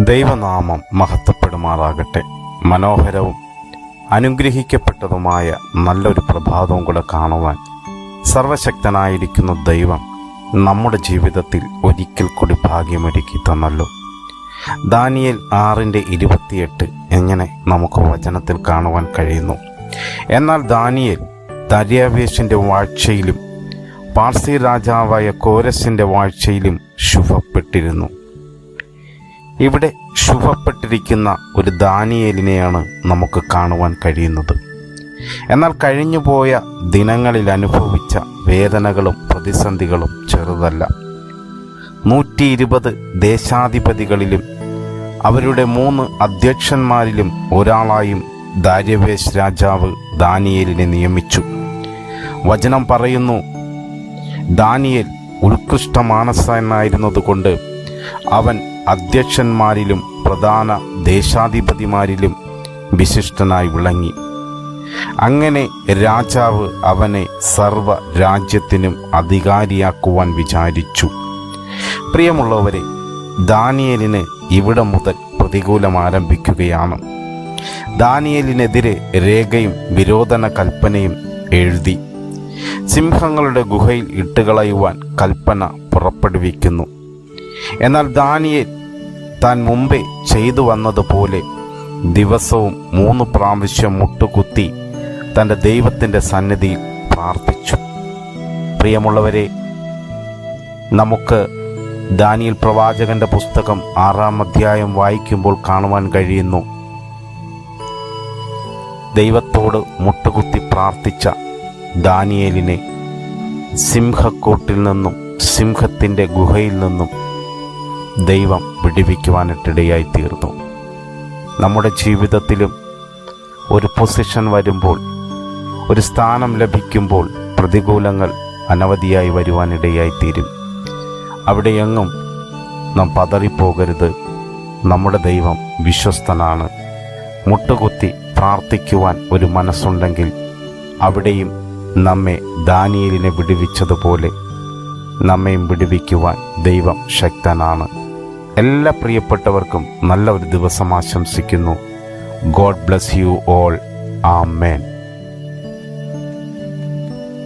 ദൈവനാമം മഹത്വപ്പെടുമാറാകട്ടെ. മനോഹരവും അനുഗ്രഹിക്കപ്പെട്ടതുമായ നല്ലൊരു പ്രഭാതവും കൂടെ കാണുവാൻ സർവശക്തനായിരിക്കുന്ന ദൈവം നമ്മുടെ ജീവിതത്തിൽ ഒരിക്കൽ കൂടി ഭാഗ്യമൊരുക്കി തന്നല്ലോ. ദാനിയൽ ആറിന്റെ ഇരുപത്തിയെട്ട് എങ്ങനെ നമുക്ക് വചനത്തിൽ കാണുവാൻ കഴിയുന്നു? എന്നാൽ ദാനിയൽ ദര്യാവേശിന്റെ വാഴ്ചയിലും പാർസി രാജാവായ കോരസിന്റെ വാഴ്ചയിലും ശുഭപ്പെട്ടിരുന്നു. ഇവിടെ ശുഭപ്പെട്ടിരിക്കുന്ന ഒരു ദാനിയേലിനെയാണ് നമുക്ക് കാണുവാൻ കഴിയുന്നത്. എന്നാൽ കഴിഞ്ഞുപോയ ദിനങ്ങളിൽ അനുഭവിച്ച വേദനകളും പ്രതിസന്ധികളും ചെറുതല്ല. നൂറ്റി ഇരുപത് ദേശാധിപതികളിലും അവരുടെ മൂന്ന് അധ്യക്ഷന്മാരിലും ഒരാളായും ദാര്യവേശ് രാജാവ് ദാനിയേലിനെ നിയമിച്ചു. വചനം പറയുന്നു ദാനിയേൽ ഉത്കൃഷ്ട മാനസനായിരുന്നതുകൊണ്ട് അവൻ അധ്യക്ഷന്മാരിലും പ്രധാന ദേശാധിപതിമാരിലും വിശിഷ്ടനായി വിളങ്ങി. അങ്ങനെ രാജാവ് അവനെ സർവ രാജ്യത്തിനും അധികാരിയാക്കുവാൻ വിചാരിച്ചു. പ്രിയമുള്ളവരെ ദാനിയലിന് ഇവിടെ മുതൽ പ്രതികൂലം ആരംഭിക്കുകയാണ്. ദാനിയലിനെതിരെ രേഖയും വിരോധന കൽപ്പനയും എഴുതി. സിംഹങ്ങളുടെ ഗുഹയിൽ ഇട്ടുകളയുവാൻ കൽപ്പന പുറപ്പെടുവിക്കുന്നു. എന്നാൽ ദാനിയേൽ താൻ മുമ്പേ ചെയ്തു വന്നതുപോലെ ദിവസവും മൂന്ന് പ്രാവശ്യം മുട്ടുകുത്തി തന്റെ ദൈവത്തിന്റെ സന്നിധിയിൽ പ്രാർത്ഥിച്ചു. പ്രിയമുള്ളവരെ നമുക്ക് ദാനിയൽ പ്രവാചകന്റെ പുസ്തകം ആറാം അധ്യായം വായിക്കുമ്പോൾ കാണുവാൻ കഴിയുന്നു. ദൈവത്തോട് മുട്ടുകുത്തി പ്രാർത്ഥിച്ച ദാനിയേലിനെ സിംഹക്കൂട്ടിൽ നിന്നും സിംഹത്തിന്റെ ഗുഹയിൽ നിന്നും ദൈവം വിടിവിക്കുവാനിട്ടിടയായി തീർന്നു നമ്മുടെ ജീവിതത്തിലും ഒരു പൊസിഷൻ വരുമ്പോൾ ഒരു സ്ഥാനം ലഭിക്കുമ്പോൾ പ്രതികൂലങ്ങൾ അനവധിയായി വരുവാനിടയായി തീരും അവിടെയെങ്ങും നാം പതറിപ്പോകരുത്. നമ്മുടെ ദൈവം വിശ്വസ്തനാണ്. മുട്ടുകുത്തി പ്രാർത്ഥിക്കുവാൻ ഒരു മനസ്സുണ്ടെങ്കിൽ അവിടെയും നമ്മെ ദാനിയലിനെ വിടുവിച്ചതുപോലെ നമ്മയും വിടുവിക്കുവാൻ ദൈവം ശക്തനാണ്. എല്ലാ പ്രിയപ്പെട്ടവർക്കും നല്ല ഒരു ദിവസം ആശംസിക്കുന്നു. God bless you all amen